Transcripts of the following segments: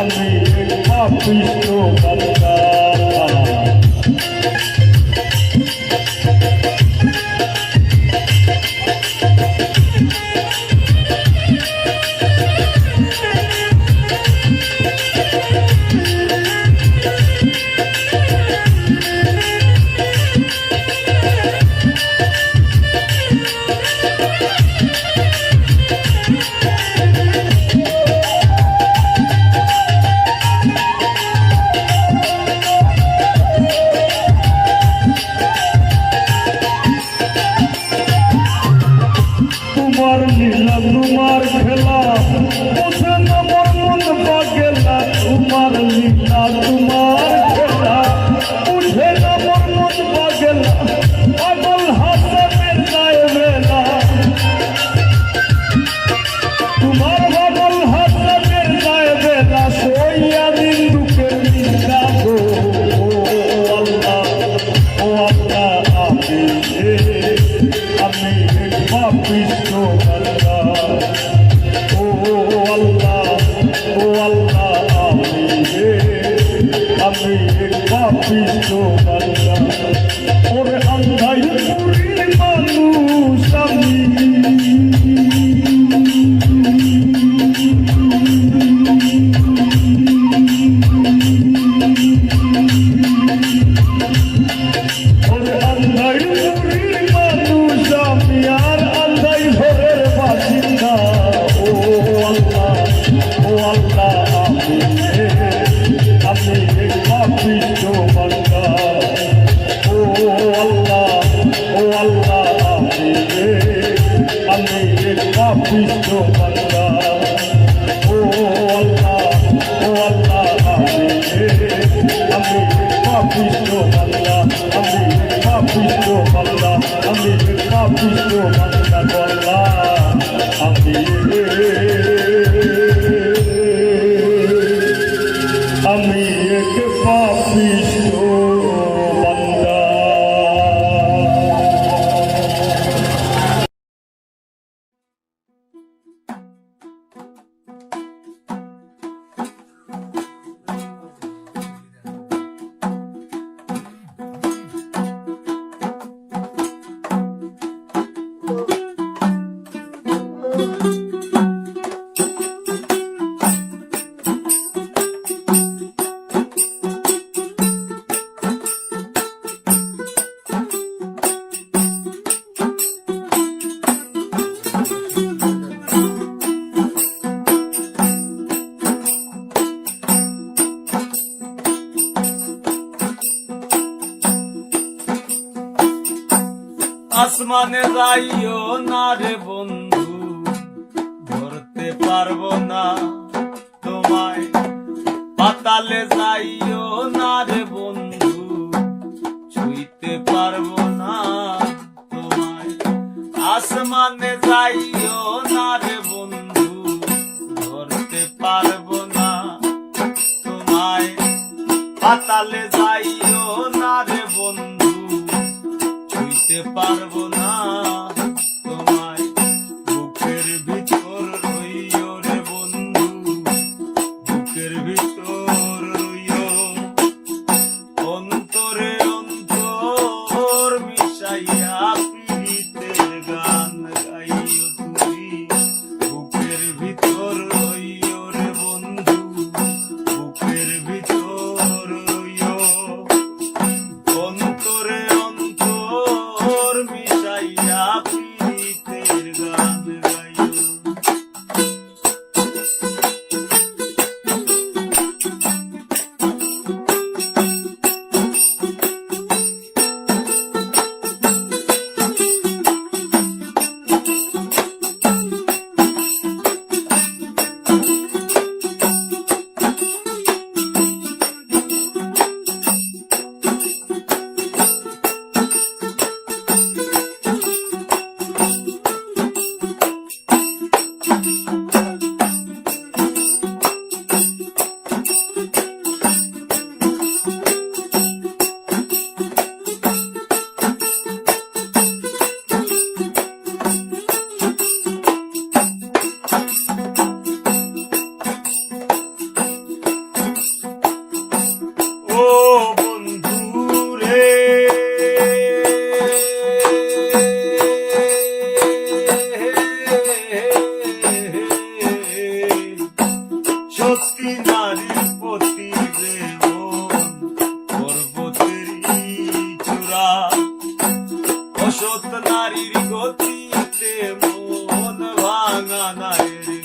আমি আমি আমি পাপিত বান্দা ওর আন্ধাই পুরি মানুষ আমি। কাপিলো বাংলা আমি কাপিলো বাংলা আমি কাপিলো বাংলা গল্লা আমি আসমানে যাইও না রে বন্ধু, ধরতে পারব না। তোমায় পাতালে যাইও না রে বন্ধু ছুঁতে পারব না। মায়ের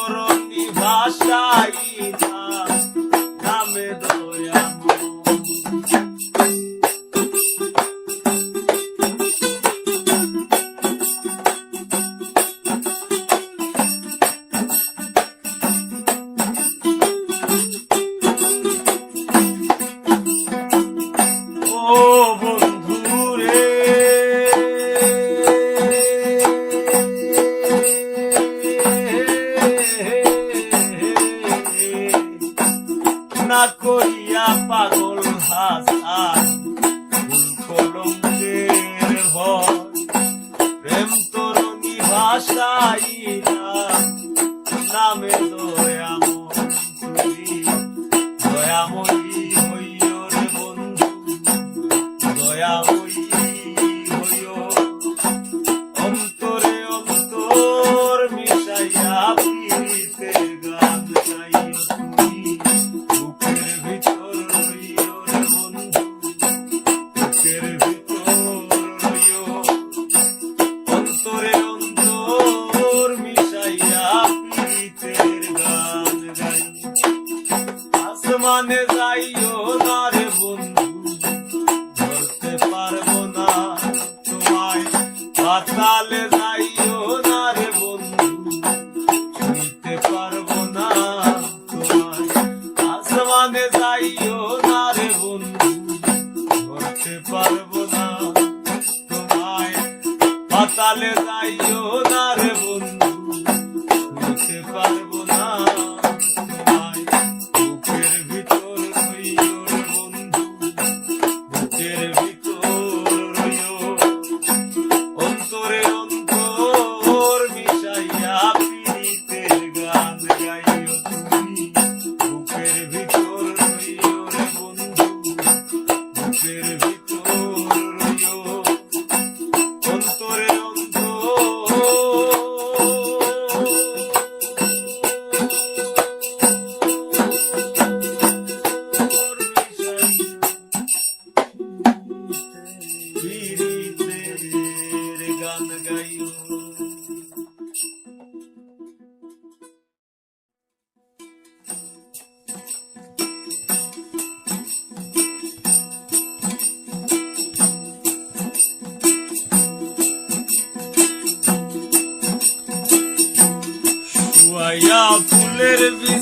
চরণী ভাষাই না। ভাষাইয়া নামে Hasta les da.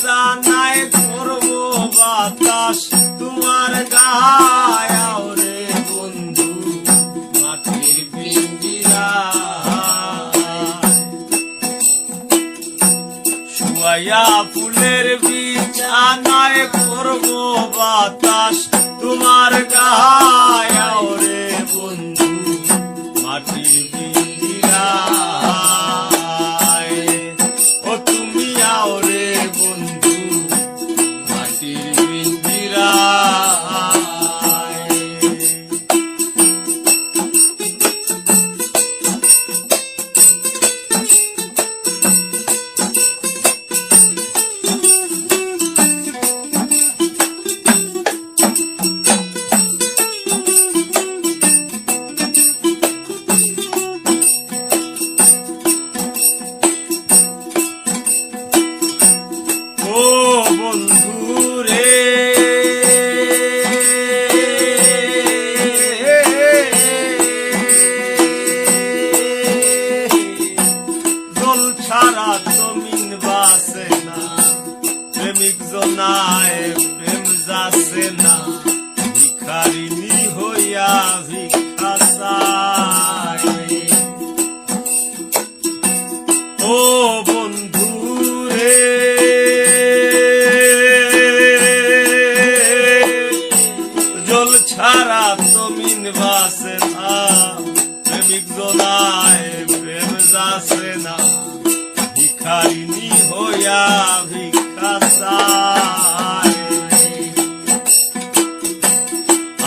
বিছানায় করব বাতাস। তোমার গায়াও রে বন্ধু, মাটির পিঞ্জিরা। শুয়াইয়া ফুলের বিছানায় করব বাতাস। তোমার গায়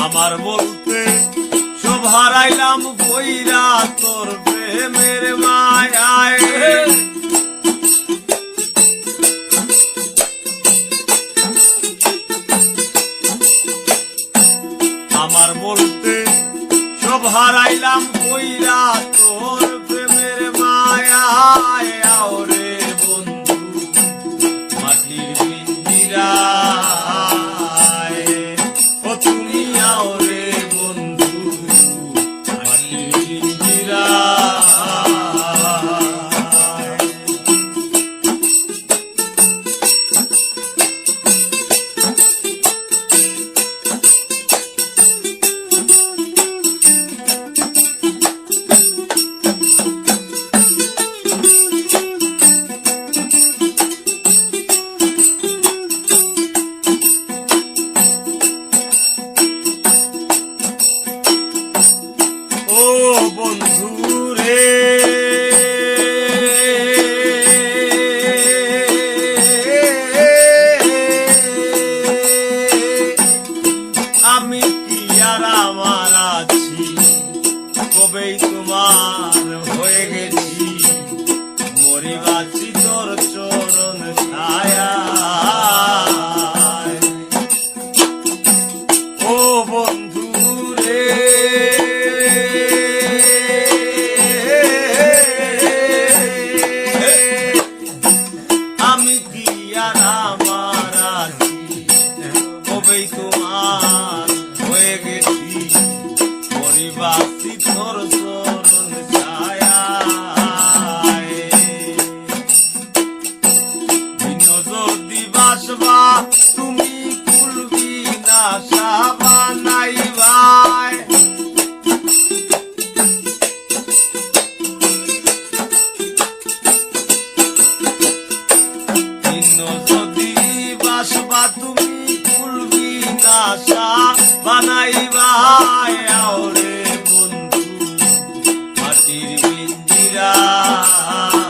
আমার বলতে সব হারাইলাম বইরা তোর প্রেমের মায় আমার বলতে সব হারাইলাম বইরা তোর প্রেমের মাটির